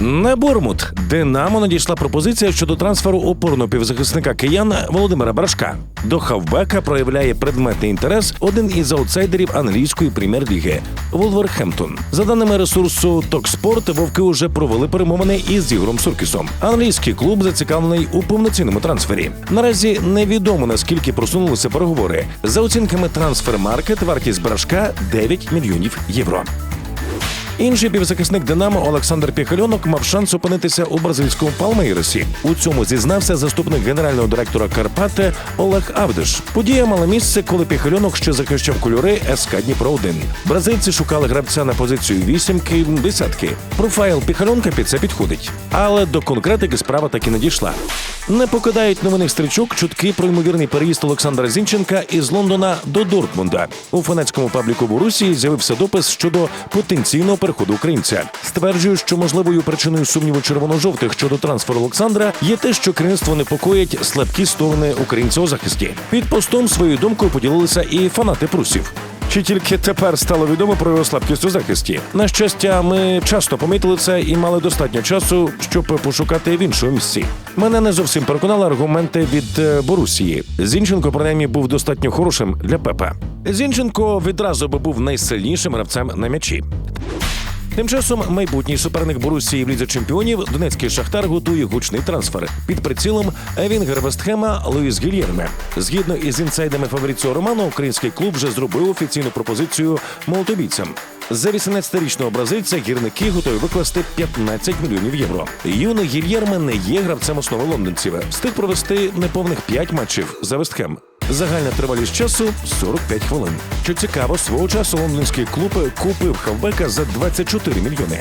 На Бормут Динамо надійшла пропозиція щодо трансферу опорного півзахисника киян Володимира Брашка. До хавбека проявляє предметний інтерес один із аутсайдерів англійської прем'єр-ліги Волверхемптон. За даними ресурсу Токспорт, вовки уже провели перемовини із Ігорем Суркісом. Англійський клуб зацікавлений у повноцінному трансфері. Наразі невідомо наскільки просунулися переговори. За оцінками Трансфермаркет, вартість брашка 9 мільйонів євро. Інший півзахисник Динамо Олександр Піхальонок мав шанс опинитися у бразильському Палмейросі. У цьому зізнався заступник генерального директора Карпати Олег Авдиш. Подія мала місце, коли Піхальонок ще захищав кольори СК Дніпро 1 Бразильці шукали гравця на позицію вісімки десятки. Профайл Піхальонка під це підходить. Але до конкретики справа таки не дійшла. Не покидають новинних стрічок чутки про ймовірний переїзд Олександра Зінченка із Лондона до Дортмунда. У фанатському пабліку Борусії з'явився допис щодо потенційного переходу українця. Стверджує, що можливою причиною сумніву червоно-жовтих щодо трансферу Олександра є те, що керівництво непокоїть слабкі сторони українця у захисті. Під постом своєю думкою поділилися і фанати прусів. Чи тільки тепер стало відомо про його слабкість у захисті? На щастя, ми часто помітили це і мали достатньо часу, щоб пошукати в іншому місці. Мене не зовсім переконали аргументи від е, Борусії. Зінченко, принаймні, був достатньо хорошим для Пепа. Зінченко відразу би був найсильнішим гравцем на м'ячі. Тим часом майбутній суперник Борусії в лізі чемпіонів Донецький Шахтар готує гучний трансфер під прицілом Вінгер Вестхема Луїс Гільєрме. Згідно із інсайдами фаворит цього роману, український клуб вже зробив офіційну пропозицію молотобійцям. За 18-річного бразильця гірники готові викласти 15 мільйонів євро. Юний Гільєрме не є гравцем основи лондонців. Встиг провести неповних 5 матчів за Вестхем. Загальна тривалість часу 45 хвилин. Що цікаво, свого часу лондонський клуб купив хавбека за 24 мільйони.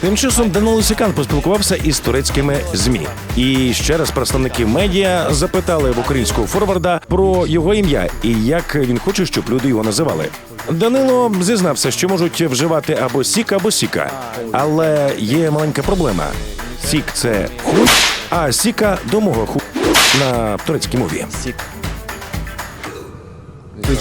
Тим часом Данило Лисикан поспілкувався із турецькими змі. І ще раз представники медіа запитали в українського форварда про його ім'я і як він хоче, щоб люди його називали. Данило зізнався, що можуть вживати або сік, або сіка. Але є маленька проблема: сік це хуй, а сіка до мого ху на турецькій мові. Сік.